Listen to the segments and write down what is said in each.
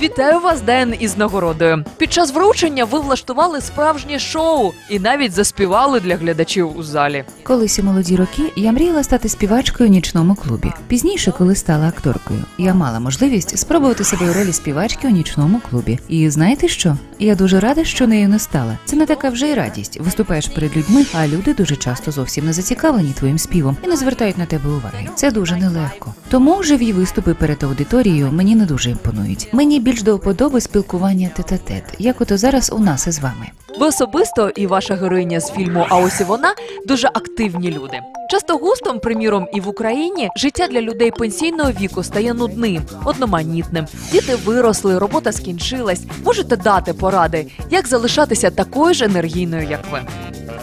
Вітаю вас, Ден, із нагородою. Під час вручення ви влаштували справжнє шоу і навіть заспівали для глядачів у залі. Колись у молоді роки я мріяла стати співачкою у нічному клубі. Пізніше, коли стала акторкою, я мала можливість спробувати себе у ролі співачки у нічному клубі. І знаєте що? Я дуже рада, що нею не стала. Це не така вже й радість. Виступаєш перед людьми, а люди дуже часто зовсім не зацікавлені твоїм співом і не звертають на тебе уваги. Це дуже нелегко. Тому живі виступи перед аудиторією мені не дуже імпонують. Мені більш до вподоби спілкування тет-а-тет, як ото зараз у нас із вами. Ви особисто і ваша героїня з фільму А ось і вона дуже активні люди. Часто густом, приміром, і в Україні життя для людей пенсійного віку стає нудним, одноманітним. Діти виросли, робота скінчилась. Можете дати поради, як залишатися такою ж енергійною, як ви.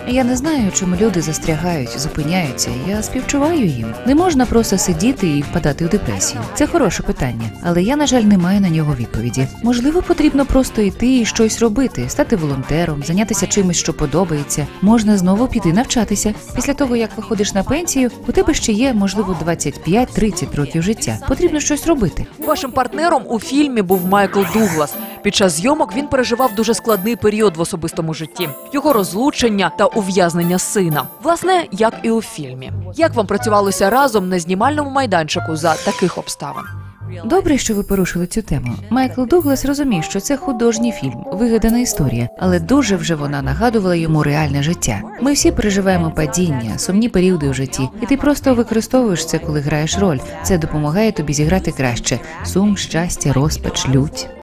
Я не знаю, чому люди застрягають, зупиняються. Я співчуваю їм. Не можна просто сидіти і впадати у депресію. Це хороше питання, але я, на жаль, не маю на нього відповіді. Можливо, потрібно просто йти і щось робити, стати волонтером, зайнятися чимось, що подобається. Можна знову піти навчатися. Після того, як виходиш на пенсію, у тебе ще є, можливо, 25-30 років життя. Потрібно щось робити. Вашим партнером у фільмі був Майкл Дуглас. Під час зйомок він переживав дуже складний період в особистому житті, його розлучення та ув'язнення сина. Власне, як і у фільмі. Як вам працювалося разом на знімальному майданчику за таких обставин? Добре, що ви порушили цю тему. Майкл Дуглас розумів, що це художній фільм, вигадана історія, але дуже вже вона нагадувала йому реальне життя. Ми всі переживаємо падіння, сумні періоди у житті, і ти просто використовуєш це, коли граєш роль. Це допомагає тобі зіграти краще: сум, щастя, розпач, лють.